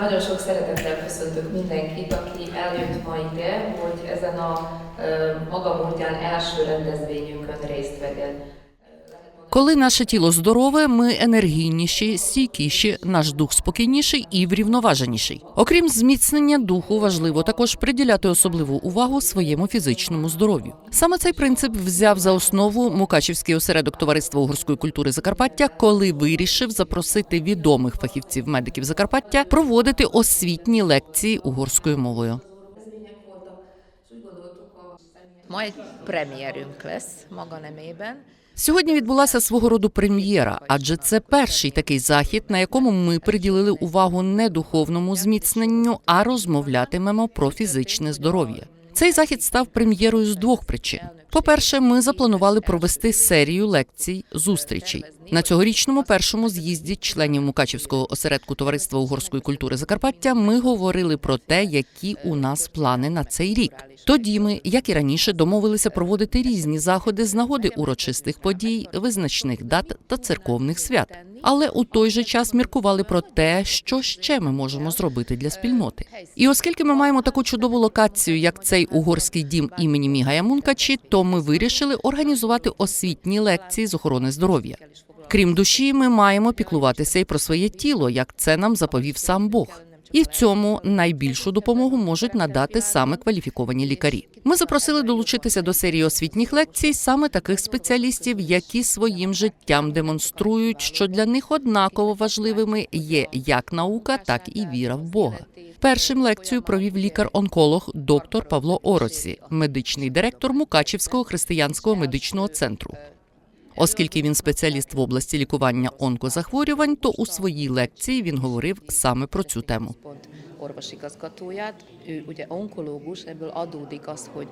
Nagyon sok szeretettel köszöntök mindenkit, aki eljött ma ide, hogy ezen a maga módján első rendezvényünkön részt vegyen. Коли наше тіло здорове, ми енергійніші, стійкіші, наш дух спокійніший і врівноваженіший. Окрім зміцнення духу, важливо також приділяти особливу увагу своєму фізичному здоров'ю. Саме цей принцип взяв за основу Мукачівський осередок товариства угорської культури Закарпаття, коли вирішив запросити відомих фахівців медиків Закарпаття проводити освітні лекції угорською мовою. A premierünk lesz maga nemében. Сьогодні відбулася свого роду прем'єра, адже це перший такий захід, на якому ми приділили увагу не духовному зміцненню, а розмовлятимемо про фізичне здоров'я. Цей захід став прем'єрою з двох причин. По-перше, ми запланували провести серію лекцій зустрічей на цьогорічному першому з'їзді членів Мукачівського осередку товариства угорської культури Закарпаття. Ми говорили про те, які у нас плани на цей рік. Тоді ми, як і раніше, домовилися проводити різні заходи з нагоди урочистих подій, визначних дат та церковних свят. Але у той же час міркували про те, що ще ми можемо зробити для спільноти. І оскільки ми маємо таку чудову локацію, як цей угорський дім імені Мігая Мункачі, то ми вирішили організувати освітні лекції з охорони здоров'я. Крім душі, ми маємо піклуватися і про своє тіло, як це нам заповів сам Бог. І в цьому найбільшу допомогу можуть надати саме кваліфіковані лікарі. Ми запросили долучитися до серії освітніх лекцій саме таких спеціалістів, які своїм життям демонструють, що для них однаково важливими є як наука, так і віра в Бога. Першим лекцію провів лікар-онколог доктор Павло Оросі, медичний директор Мукачівського християнського медичного центру. Оскільки він спеціаліст в області лікування онкозахворювань, то у своїй лекції він говорив саме про цю тему. Orvosigazgatóját, ő ugye onkológus, ebből adódik az, hogy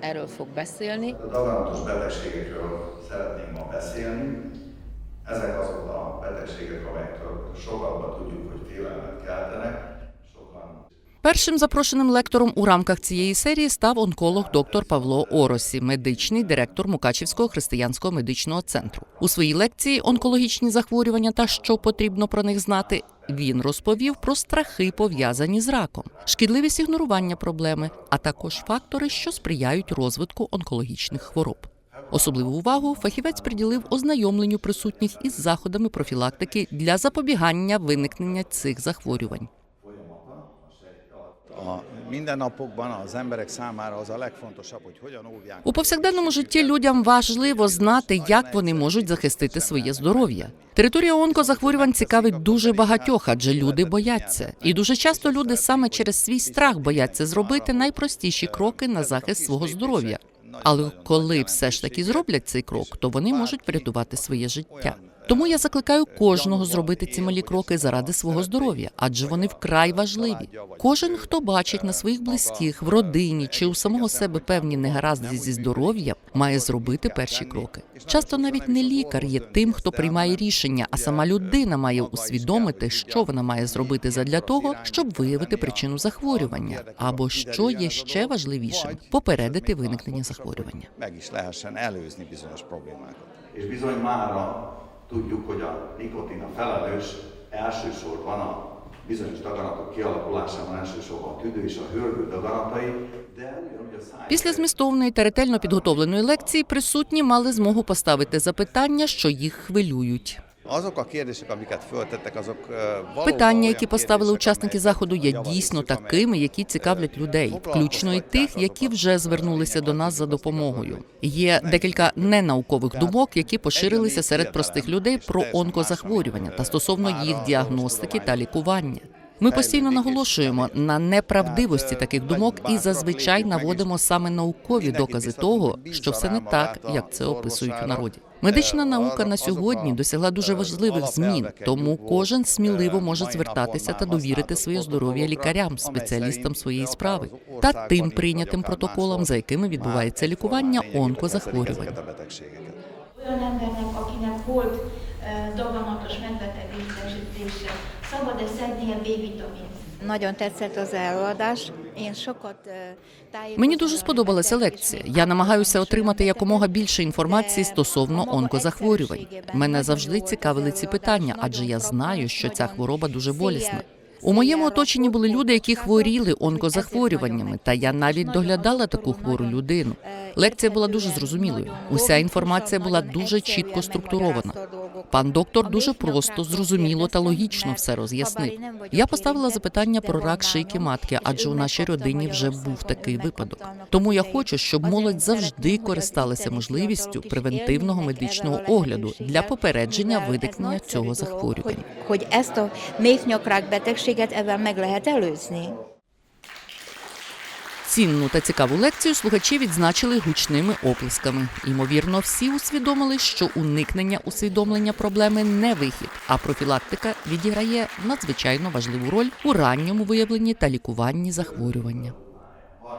erről fog beszélni. A daganatos betegségekről szeretnénk ma beszélni. Ezek azok a betegségek, amelyektől sokakban tudjuk, hogy félelmet keltenek. Першим запрошеним лектором у рамках цієї серії став онколог доктор Павло Оросі, медичний директор Мукачівського християнського медичного центру. У своїй лекції онкологічні захворювання та що потрібно про них знати. Він розповів про страхи, пов'язані з раком, шкідливість ігнорування проблеми, а також фактори, що сприяють розвитку онкологічних хвороб. Особливу увагу фахівець приділив ознайомленню присутніх із заходами профілактики для запобігання виникнення цих захворювань. A mindennapokban az emberek számára az a legfontosabb, hogy hogyan óvják. У повсякденному житті людям важливо знати, як вони можуть захистити своє здоров'я. Територія онкозахворювань цікавить дуже багатьох, адже люди бояться. І дуже часто люди саме через свій страх бояться зробити найпростіші кроки на захист свого здоров'я. Але коли все ж таки зроблять цей крок, то вони можуть врятувати своє життя. Тому я закликаю кожного зробити ці малі кроки заради свого здоров'я, адже вони вкрай важливі. Кожен, хто бачить на своїх близьких, в родині чи у самого себе певні негаразди зі здоров'ям, має зробити перші кроки. Часто навіть не лікар є тим, хто приймає рішення, а сама людина має усвідомити, що вона має зробити задля того, щоб виявити причину захворювання, або що є ще важливішим попередити виникнення захворювання. Tudjuk, hogy a nikotin a felelős elsősorban a bizonyos daganatok kialakulásában elsősorban a tüdő és a hörgő daganatai. Після змістовної та ретельно підготовленої лекції присутні мали змогу поставити запитання, що їх хвилюють. Azok a kérdések, amiket föltettek, azok Питання, які поставили учасники заходу, є дійсно такими, які цікавлять людей, включно і тих, які вже звернулися до нас за допомогою. Є декілька ненаукових думок, які поширилися серед простих людей про онкозахворювання та стосовно їх діагностики та лікування. Ми постійно наголошуємо на неправдивості таких думок і зазвичай наводимо саме наукові докази того, що все не так, як це описують у народі. Медична наука на сьогодні досягла дуже важливих змін, тому кожен сміливо може звертатися та довірити своє здоров'я лікарям, спеціалістам своєї справи та тим прийнятим протоколам, за якими відбувається лікування онкозахворювань. olyan embernek, akinek volt ö, daganatos megbetegedése, szabad-e szednie B-vitamint? Nagyon tetszett az előadás. Én sokat Мені дуже сподобалася лекція. Я намагаюся отримати якомога більше інформації стосовно онкозахворювань. Мене завжди цікавили ці питання, адже я знаю, що ця хвороба дуже болісна. У моєму оточенні були люди, які хворіли онкозахворюваннями, та я навіть доглядала таку хвору людину. Лекція була дуже зрозумілою. Уся інформація була дуже чітко структурована. Пан доктор дуже просто, зрозуміло та логічно все роз'яснив. Я поставила запитання про рак шийки матки, адже у нашій родині вже був такий випадок. Тому я хочу, щоб молодь завжди користалася можливістю превентивного медичного огляду для попередження виникнення цього захворювання. Hogy ezt a méhnyakrák ebben meg lehet előzni. Цінну та цікаву лекцію слухачі відзначили гучними оплесками. Ймовірно, всі усвідомили, що уникнення усвідомлення проблеми не вихід, а профілактика відіграє надзвичайно важливу роль у ранньому виявленні та лікуванні захворювання.